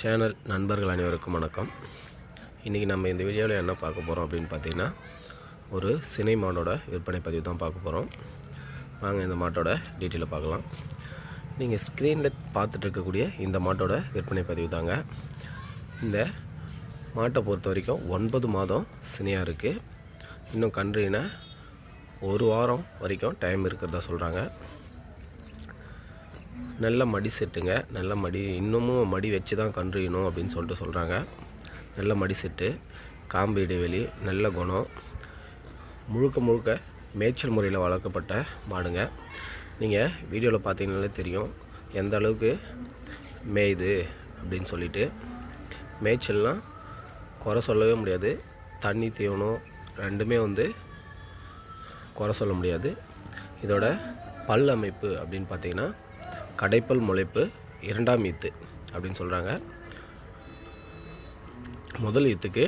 Channel நண்பர்கள் அனைவருக்கும் வணக்கம். இன்றைக்கி நம்ம இந்த வீடியோவில் என்ன பார்க்க போகிறோம் அப்படின்னு பார்த்தீங்கன்னா ஒரு சினை மாடோட விற்பனை பதிவு தான் பார்க்க போகிறோம் வாங்க இந்த மாட்டோட டீட்டெயிலை பார்க்கலாம். நீங்கள் ஸ்க்ரீனில் பார்த்துட்டு இருக்கக்கூடிய இந்த மாட்டோட விற்பனை பதிவு தாங்க. இந்த மாட்டை பொறுத்த வரைக்கும் ஒன்பது மாதம் சினையாக இருக்குது இன்னும் கன்றுனா ஒரு வாரம் வரைக்கும் டைம் இருக்கிறதா சொல்கிறாங்க நல்ல மடி செட்டுங்க. நல்ல மடி இன்னமும் மடி வச்சு தான் கன்றுயணும் அப்படின்னு சொல்லிட்டு சொல்கிறாங்க நல்ல மடி செட்டு காம்பு இடைவெளி நல்ல குணம். முழுக்க முழுக்க மேய்ச்சல் முறையில் வளர்க்கப்பட்ட மாடுங்க. நீங்கள் வீடியோவில் பார்த்தீங்கனாலே தெரியும் எந்த அளவுக்கு மேயுது அப்படின்னு சொல்லிட்டு. மேய்ச்சல்லாம் குறை சொல்லவே முடியாது. தண்ணி தீவனம் ரெண்டுமே வந்து குறை சொல்ல முடியாது. இதோட பல் அமைப்பு அப்படின்னு பார்த்தீங்கன்னா கடைப்பல் முளைப்பு இரண்டாம் ஈத்து அப்படின்னு சொல்கிறாங்க முதல் ஈத்துக்கு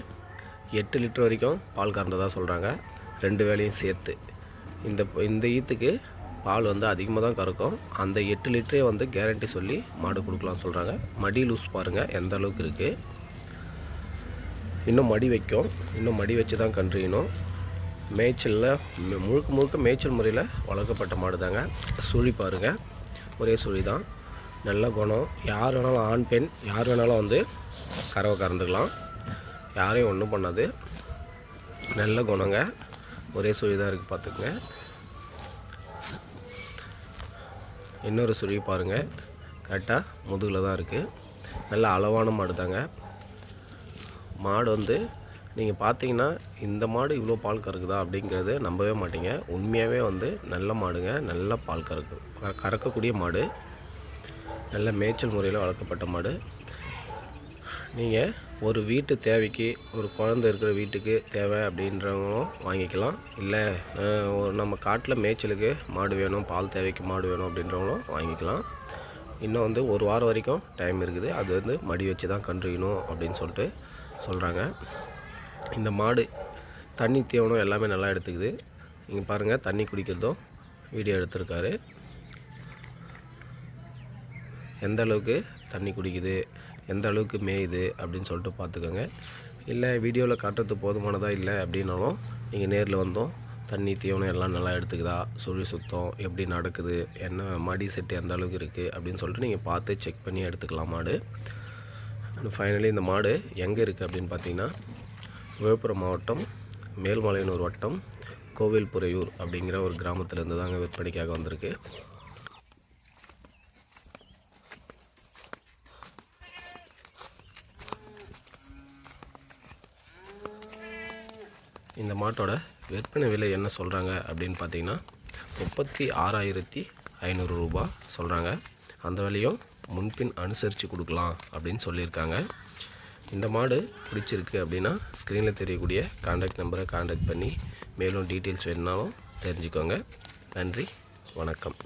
எட்டு லிட்டர் வரைக்கும் பால் கறந்ததாக சொல்கிறாங்க ரெண்டு வேலையும் சேர்த்து. இந்த இந்த ஈத்துக்கு பால் வந்து அதிகமாக தான் கறக்கும். அந்த எட்டு லிட்டரே வந்து கேரண்டி சொல்லி மாடு கொடுக்கலாம்னு சொல்கிறாங்க மடி லூஸ் பாருங்கள் எந்த அளவுக்கு இருக்குது இன்னும் மடி வைக்கும். இன்னும் மடி வச்சு தான் கன்றுயணும் மேய்ச்சலில் முழுக்க முழுக்க மேய்ச்சல் முறையில் வளர்க்கப்பட்ட மாடு தாங்க சுழி பாருங்கள் ஒரே சுழி தான். நல்ல குணம். யார் வேணாலும் ஆண் பெண் யார் வேணாலும் வந்து கறவை கறந்துக்கலாம். யாரையும் ஒன்றும் பண்ணாது. நல்ல குணங்க. ஒரே சுழி தான் இருக்குது பார்த்துக்குங்க. இன்னொரு சுழி பாருங்கள் கரெக்டாக முதுகில் தான் இருக்குது நல்ல அளவான மாடு தாங்க. மாடு வந்து நீங்கள் பார்த்தீங்கன்னா இந்த மாடு இவ்வளோ பால் கறக்குதா அப்படிங்கிறது நம்பவே மாட்டீங்க. உண்மையாகவே வந்து நல்ல மாடுங்க. நல்ல பால் கறக்கு க- கறக்கக்கூடிய மாடு. நல்ல மேய்ச்சல் முறையில் வளர்க்கப்பட்ட மாடு. நீங்கள் ஒரு வீட்டு தேவைக்கு ஒரு குழந்தை இருக்கிற வீட்டுக்கு தேவை அப்படின்றவங்களும் வாங்கிக்கலாம். இல்லை ஒரு நம்ம காட்டில் மேய்ச்சலுக்கு மாடு வேணும் பால் தேவைக்கு மாடு வேணும் அப்படின்றவங்களும் வாங்கிக்கலாம். இன்னும் வந்து ஒரு வாரம் வரைக்கும் டைம் இருக்குது. அது வந்து மடி வச்சு தான் கன்றுக்கணும் அப்படின்னு சொல்லிட்டு சொல்கிறாங்க இந்த மாடு தண்ணி தீவனம் எல்லாமே நல்லா எடுத்துக்குது. நீங்கள் பாருங்கள் தண்ணி குடிக்கிறதும் வீடியோ எடுத்திருக்காரு. எந்த அளவுக்கு தண்ணி குடிக்குது எந்த அளவுக்கு மேயுது அப்படின்னு சொல்லிட்டு பார்த்துக்கோங்க. இல்லை வீடியோவில் காட்டுறது போதுமானதாக இல்லை அப்படின்னாலும் நீங்கள் நேரில் வந்தோம் தண்ணி தீவனம் எல்லாம் நல்லா எடுத்துக்குதா சுழி சுத்தம் எப்படி நடக்குது என்ன மடி செட்டு எந்த அளவுக்கு இருக்குது அப்படின்னு சொல்லிட்டு நீங்கள் பார்த்து செக் பண்ணி எடுத்துக்கலாம் மாடு. ஃபைனலி இந்த மாடு எங்கே இருக்குது அப்படின்னு பார்த்தீங்கன்னா விழுப்புரம் மாவட்டம் மேல்மலையனூர் வட்டம் கோவில்புரையூர் அப்படிங்கிற ஒரு கிராமத்திலேருந்து தாங்க விற்பனைக்காக வந்திருக்கு. இந்த மாட்டோட விற்பனை விலை என்ன சொல்கிறாங்க அப்படின்னு பார்த்தீங்கன்னா முப்பத்தி ஆறாயிரத்தி ஐநூறு ரூபா சொல்கிறாங்க அந்த விலையும் முன்பின் அனுசரித்து கொடுக்கலாம் அப்படின்னு சொல்லியிருக்காங்க. இந்த மாடு பிடிச்சிருக்கு அப்படின்னா ஸ்க்ரீனில் தெரியக்கூடிய காண்டாக்ட் நம்பரை காண்டாக்ட் பண்ணி மேலும் டீட்டெயில்ஸ் வேணுனாலும் தெரிஞ்சுக்கோங்க. நன்றி வணக்கம்.